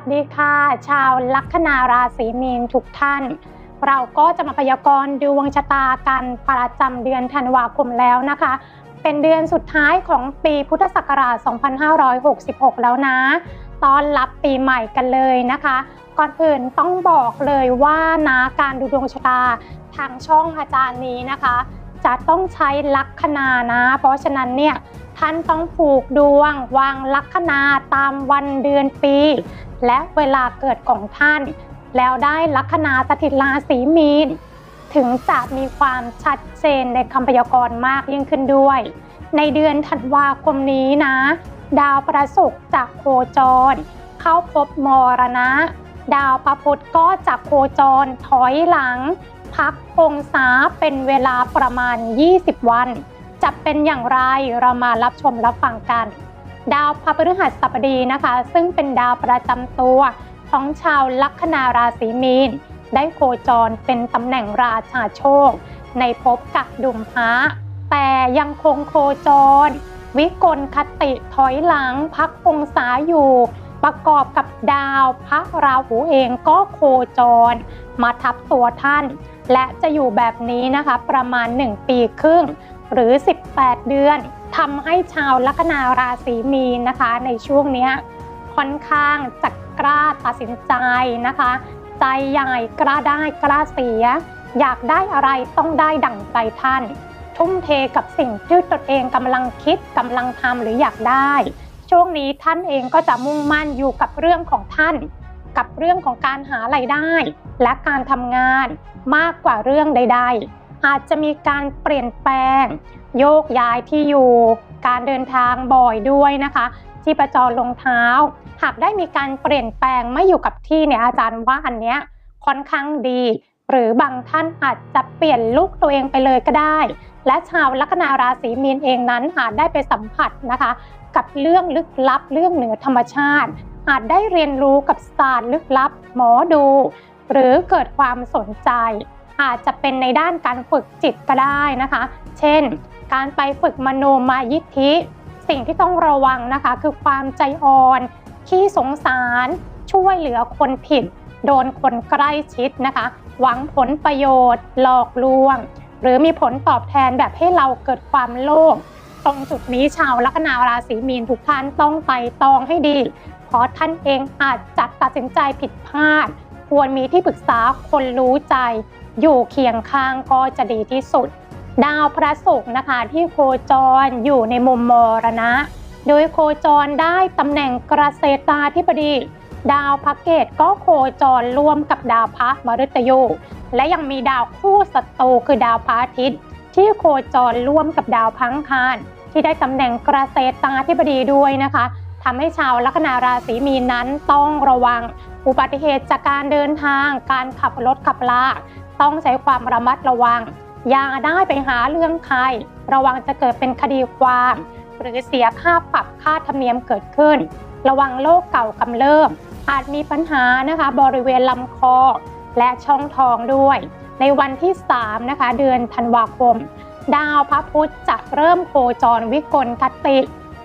สดีค่ะ ชาวลัคนาราศีมีนทุกท่าน เราก็จะมาพยากรณ์ดวงชะตากันประจำเดือนธันวาคมแล้วนะคะ เป็นเดือนสุดท้ายของปีพุทธศักราช 2566 แล้วนะตอนรับปีใหม่กันเลยนะคะ ก่อนอื่นต้องบอกเลยว่านะการดูดวงชะตาทางช่องอาจารย์นี้นะคะ จะต้องใช้ลัคนานะ เพราะฉะนั้นเนี่ย ท่านต้องผูกดวง วางลัคนาตามวันเดือนปี และเวลาเกิดของท่าน แล้วได้ลัคนาสถิตราศีมีน ถึงจะมีความชัดเจนในคำพยากรณ์มากยิ่งขึ้นด้วย ในเดือนธันวาคมนี้นะ ดาวประศุกร์จากโคจร เข้าพบมรณะ ดาวพระพุธก็จากโคจรถอยหลัง พักองศาเป็นเวลาประมาณ 20 วัน จะเป็นอย่างไรเรามารับชมรับฟังกัน ดาวพระพฤหัสบดีนะคะ ซึ่งเป็นดาวประจำตัวของชาวลัคนาราศีมีน ได้โคจรเป็นตำแหน่งราชาโชค ในภพกักดุมพระแต่ยังคงโคจร วิกลคติถอยหลังพักองศาอยู่ ประกอบกับดาวพระราหูเองก็โคจร มาทับตัวท่าน และจะอยู่แบบนี้นะคะประมาณ 1 ปีครึ่ง หรือ 18 เดือนทำให้ชาวลัคนาราศีมีนนะคะ ในช่วงนี้ค่อนข้างจะกล้าตัดสินใจนะคะ ใจใหญ่กล้าได้กล้าเสีย อยากได้อะไรต้องได้ดั่งใจท่าน ทุ่มเทกับสิ่งที่ตนเองกำลังคิดกำลังทำหรืออยากได้ ช่วงนี้ท่านเองก็จะมุ่งมั่นอยู่กับเรื่องของท่าน กับเรื่องของการหาไรายได้ และการทำงานมากกว่าเรื่องใด ๆ อาจจะมีการเปลี่ยนแปลง โยกย้ายที่อยู่ การเดินทางบ่อยด้วยนะคะที่ประจรลงเท้า หากได้มีการเปลี่ยนแปลงไม่อยู่กับที่เนี่ยอาจารย์ว่าอันเนี้ยค่อนข้างดี หรือบางท่านอาจจะเปลี่ยนลุกตัวเองไปเลยก็ได้ และชาวลัคนาราศีมีนเองนั้นอาจได้ไปสัมผัสนะคะ กับเรื่องลึกลับเรื่องเหนือธรรมชาติ อาจได้เรียนรู้กับศาสตร์ลึกลับหมอดู หรือเกิดความสนใจ อาจจะเป็นในด้านการฝึกจิตก็ได้นะคะ เช่น การไปฝึกมโนมายิทธิ สิ่งที่ต้องระวังนะคะ คือความใจอ่อน ขี้สงสาร ช่วยเหลือคนผิด โดนคนใกล้ชิดนะคะ หวังผลประโยชน์ หลอกลวง หรือมีผลตอบแทนแบบให้เราเกิดความโลภตรงจุดนี้ชาวลัคนาราศีมีนทุกท่านต้องไต่ตองให้ดี เพราะท่านเองอาจจะตัดสินใจผิดพลาด ควรมีที่ปรึกษาคนรู้ใจ อยู่เคียงข้างก็จะดีที่สุด ดาวพระศุกร์นะคะที่โคจรอยู่ในมุมมรณะ โดยโคจรได้ตำแหน่งเกษตราธิบดี ดาวพระเกตก็โคจรร่วมกับดาวพระมฤตยูและยังมีดาวคู่ศัตรูคือดาวพระอาทิตย์ ที่โคจรร่วมกับดาวพังคารที่ได้ตำแหน่งเกษตราธิบดีด้วยนะคะทำให้ชาวลัคนาราศีมีนนั้นต้องระวัง อุบัติเหตุจากการเดินทาง การขับรถขับลาต้องใช้ความระมัดระวัง อย่าได้ไปหาเรื่องใคร ระวังจะเกิดเป็นคดีความ หรือเสียค่าปรับค่าธรรมเนียมเกิดขึ้น ระวังโรคเก่ากำเริบอาจมีปัญหานะคะ บริเวณลำคอ และช่องท้องด้วย ในวันที่ 3 นะคะ เดือนธันวาคม ดาวพระพุธจะเริ่มโคจรวิกลคติ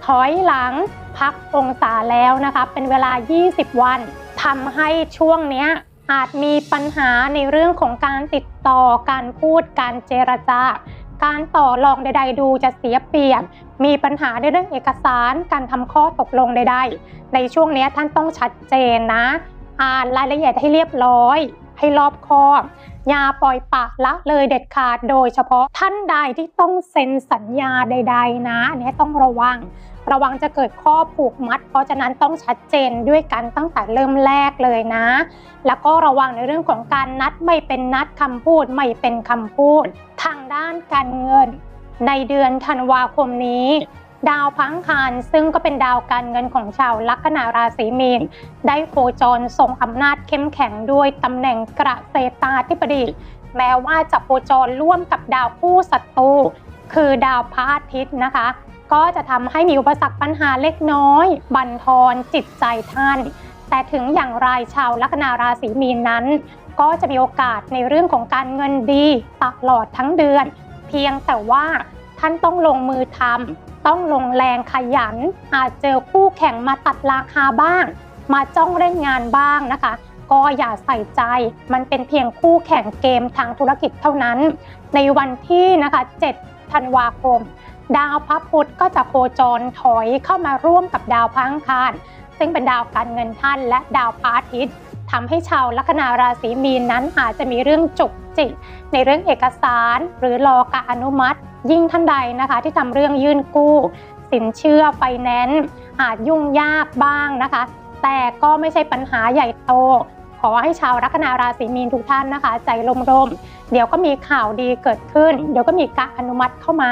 ถอยหลังพักองศาแล้วนะคะ เป็นเวลา 20 วัน ทำให้ช่วงเนี้ยอาจมีปัญหาในเรื่องของการติดต่อการพูดการเจรจาการต่อรองใด ๆ ดูจะเสียเปรียบ มีปัญหาในเรื่องเอกสารการทำข้อตกลงใด ๆ ในช่วงนี้ท่านต้องชัดเจนนะ อ่านรายละเอียดให้เรียบร้อย ให้รอบคอบอย่าปล่อยปละละเลยเด็ดขาดโดยเฉพาะท่านใดที่ต้องเซ็นสัญญาใด ๆ นะอันนี้ต้องระวัง ระวังจะเกิดข้อผูกมัด เพราะฉะนั้นต้องชัดเจนด้วยกันตั้งแต่เริ่มแรกเลยนะ แล้วก็ระวังในเรื่องของการนัดไม่เป็นนัดคำพูดไม่เป็นคำพูด ทางด้านการเงิน ในเดือนธันวาคมนี้ดาวพังคารซึ่งก็เป็นดาวการเงินของชาวลัคนาราศีมีน ได้โคจรทรงอำนาจเข้มแข็งด้วยตำแหน่งกระเซตาธิบดี แม้ว่าจะโคจรร่วมกับดาวคู่ศัตรูคือดาวพระอาทิตย์นะคะ ก็จะทำให้มีอุปสรรคปัญหาเล็กน้อย บั่นทอนจิตใจท่าน แต่ถึงอย่างไรชาวลัคนาราศีมีนนั้น ก็จะมีโอกาสในเรื่องของการเงินดีตลอดทั้งเดือน เพียงแต่ว่าท่านต้องลงมือทำต้องลงแรงขยัน อาจเจอคู่แข่งมาตัดราคาบ้าง มาจ้องเล่นงานบ้างนะคะก็อย่าใส่ใจ มันเป็นเพียงคู่แข่งเกมทางธุรกิจเท่านั้น ในวันที่นะคะ 7 ธันวาคม ดาวพระพุธก็จะโคจรถอยเข้ามาร่วมกับดาวพังคารซึ่งเป็นดาวการเงินท่านและดาวพระอาทิตย์ทำให้ชาวลัคนาราศีมีนนั้นอาจจะมีเรื่องจุกจิกในเรื่องเอกสารหรือรอการอนุมัติ ยิ่งท่านใดนะคะ ที่ทำเรื่องยื่นกู้ สินเชื่อไฟแนนซ์อาจยุ่งยากบ้างนะคะ แต่ก็ไม่ใช่ปัญหาใหญ่โต ขอให้ชาวลัคนาราศีมีนทุกท่านนะคะ ใจร่มๆเดี๋ยวก็มีข่าวดีเกิดขึ้น เดี๋ยวก็มีการอนุมัติเข้ามา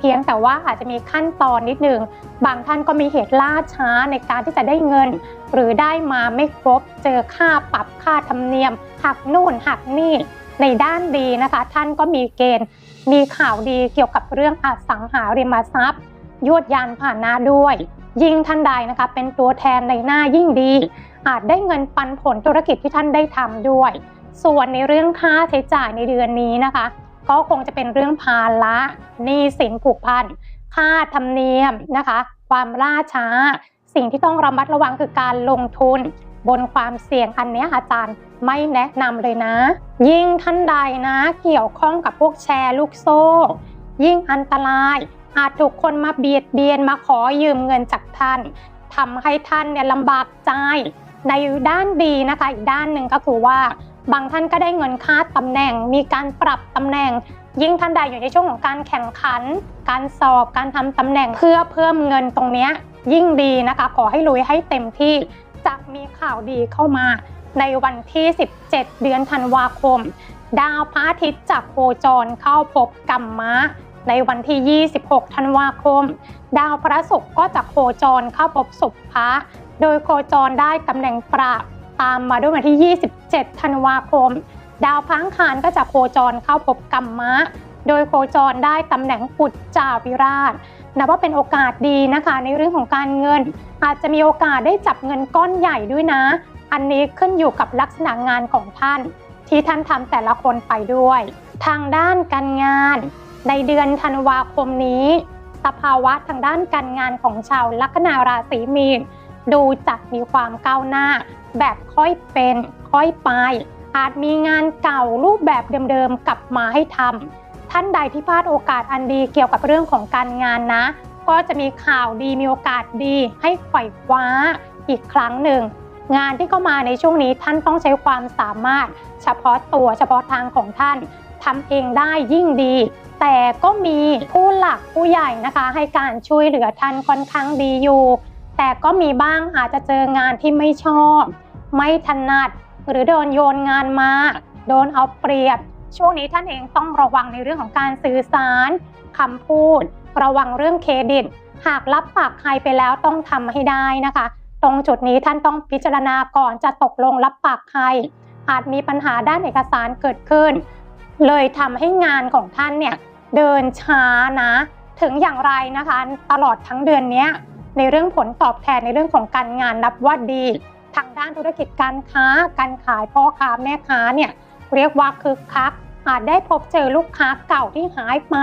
เพียงแต่ว่าอาจจะมีขั้นตอนนิดนึง บางท่านก็มีเหตุล่าช้าในการที่จะได้เงิน หรือได้มาไม่ครบ เจอค่าปรับค่าธรรมเนียม หักนู่นหักนี่ ในด้านดีนะคะ ท่านก็มีเกณฑ์ มีข่าวดีเกี่ยวกับเรื่องอสังหาริมทรัพย์ยวดยานผ่านหน้าด้วย ยิ่งท่านใดนะคะ เป็นตัวแทนในหน้ายิ่งดี อาจได้เงินปันผลธุรกิจที่ท่านได้ทำด้วย ส่วนในเรื่องค่าใช้จ่ายในเดือนนี้นะคะ ก็คงจะเป็นเรื่องภาระหนี้สินผูกพัน ค่าธรรมเนียมนะคะ ความล่าช้า สิ่งที่ต้องระมัดระวังคือการลงทุน บนความเสี่ยงอันเนี้อาจารย์ไม่แนะนำเลยนะ ยิ่งท่านใดนะ เกี่ยวข้องกับพวกแชร์ลูกโซ่ ยิ่งอันตราย อาจถูกคนมาเบียดเบียนมาขอยืมเงินจากท่านทำให้ท่านเนี่ยลำบากใจในด้านดีนะคะ อีกด้านหนึ่งก็คือว่า บางท่านก็ได้เงินค่าตำแหน่ง มีการปรับตำแหน่ง ยิ่งท่านใดอยู่ในช่วงของการแข่งขัน การสอบการทำตำแหน่งเพื่อเพิ่มเงินตรงนี้ยิ่งดีนะคะ ขอให้ลุยให้เต็มที่จะมีข่าวดีเข้ามาในวันที่ 17 เดือนธันวาคม ดาวพระอาทิตย์จะโคจรเข้าพบกัมมะในวันที่ 26 ธันวาคม ดาวพระศุกร์ก็จะโคจรเข้าพบศุภพระโดยโคจรได้ตำแหน่งประ ตามมาด้วยวันที่ 27 ธันวาคม ดาวพังคารก็จะโคจรเข้าพบกัมมะ โดยโคจรได้ตำแหน่งปุจจาวิราชนับว่าเป็นโอกาสดีนะคะ ในเรื่องของการเงิน อาจจะมีโอกาสได้จับเงินก้อนใหญ่ด้วยนะ อันนี้ขึ้นอยู่กับลักษณะงานของท่าน ที่ท่านทำแต่ละคนไปด้วย ทางด้านการงาน ในเดือนธันวาคมนี้ สภาวะทางด้านการงานของชาวลัคนาราศีมีน ดูจะมีความก้าวหน้า แบบค่อยเป็นค่อยไปอาจมีงานเก่ารูปแบบเดิมๆกลับมาให้ทำท่านใดที่พลาดโอกาสอันดีเกี่ยวกับเรื่องของการงานนะ ก็จะมีข่าวดีมีโอกาสดี ให้ไขว่คว้าอีกครั้งหนึ่ง งานที่เข้ามาในช่วงนี้ท่านต้องใช้ความสามารถ เฉพาะตัวเฉพาะทางของท่านทำเองได้ยิ่งดี แต่ก็มีผู้หลักผู้ใหญ่นะคะ ให้การช่วยเหลือท่านค่อนข้างดีอยู่ แต่ก็มีบ้างอาจจะเจองานที่ไม่ชอบ ไม่ถนัด หรือโดนโยนงานมา โดนเอาเปรียบ ช่วงนี้ท่านเองต้องระวังในเรื่องของการสื่อสารคำพูด ระวังเรื่องเครดิต หากรับปากใครไปแล้วต้องทำให้ได้นะคะ ตรงจุดนี้ท่านต้องพิจารณาก่อนจะตกลงรับปากใคร อาจมีปัญหาด้านเอกสารเกิดขึ้น เลยทำให้งานของท่านเนี่ยเดินช้านะ ถึงอย่างไรนะคะ ตลอดทั้งเดือนนี้ ในเรื่องผลตอบแทนในเรื่องของการงานนับว่าดี ทางด้านธุรกิจการค้า การขายพ่อค้าแม่ค้าเนี่ยเรียกว่าคึกคักอาจได้พบเจอลูกค้าเก่าที่หายไป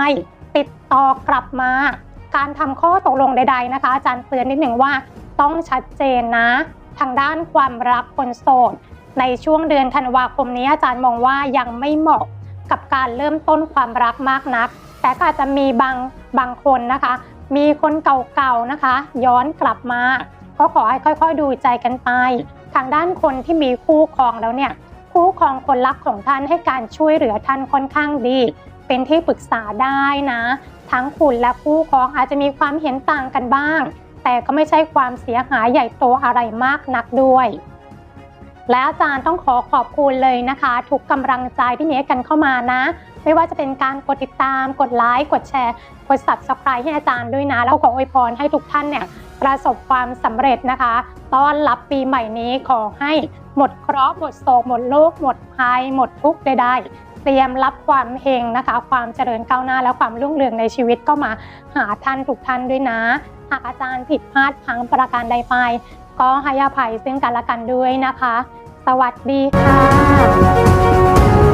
ติดต่อกลับมา การทำข้อตกลงใด ๆนะคะ อาจารย์เตือนนิดหนึ่งว่าต้องชัดเจนนะ ทางด้านความรักคนโสดในช่วงเดือนธันวาคมนี้อาจารย์มองว่ายังไม่เหมาะกับการเริ่มต้นความรักมากนัก แต่ก็อาจจะมีบางบางคนนะคะ มีคนเก่าๆนะคะ ย้อนกลับมาก็ขอให้ค่อยๆ ดูใจกันไป ทางด้านคนที่มีคู่ครองแล้วเนี่ยคู่ครองคนรักของท่านให้การช่วยเหลือท่านค่อนข้างดี เป็นที่ปรึกษาได้นะ ทั้งคุณและคู่ครองอาจจะมีความเห็นต่างกันบ้าง แต่ก็ไม่ใช่ความเสียหายใหญ่โตอะไรมากนักด้วย และอาจารย์ต้องขอขอบคุณเลยนะคะ ทุกกำลังใจที่มีให้กันเข้ามานะ ไม่ว่าจะเป็นการกดติดตาม กดไลค์ กดแชร์ กด subscribe ให้อาจารย์ด้วยนะ แล้วขออวยพรให้ทุกท่านเนี่ยประสบความสำเร็จนะคะ ต้อนรับปีใหม่นี้ขอให้หมดเคราะห์หมดโศกหมดโรคหมดภัย หมดทุกข์ใดๆเตรียมรับความเฮงนะคะ ความเจริญก้าวหน้าและความรุ่งเรืองในชีวิตก็มาหาท่านทุกท่านด้วยนะ หากอาจารย์ผิดพลาดพังประการใดไป ก็ให้อภัยซึ่งกันและกันด้วยนะคะ สวัสดีค่ะ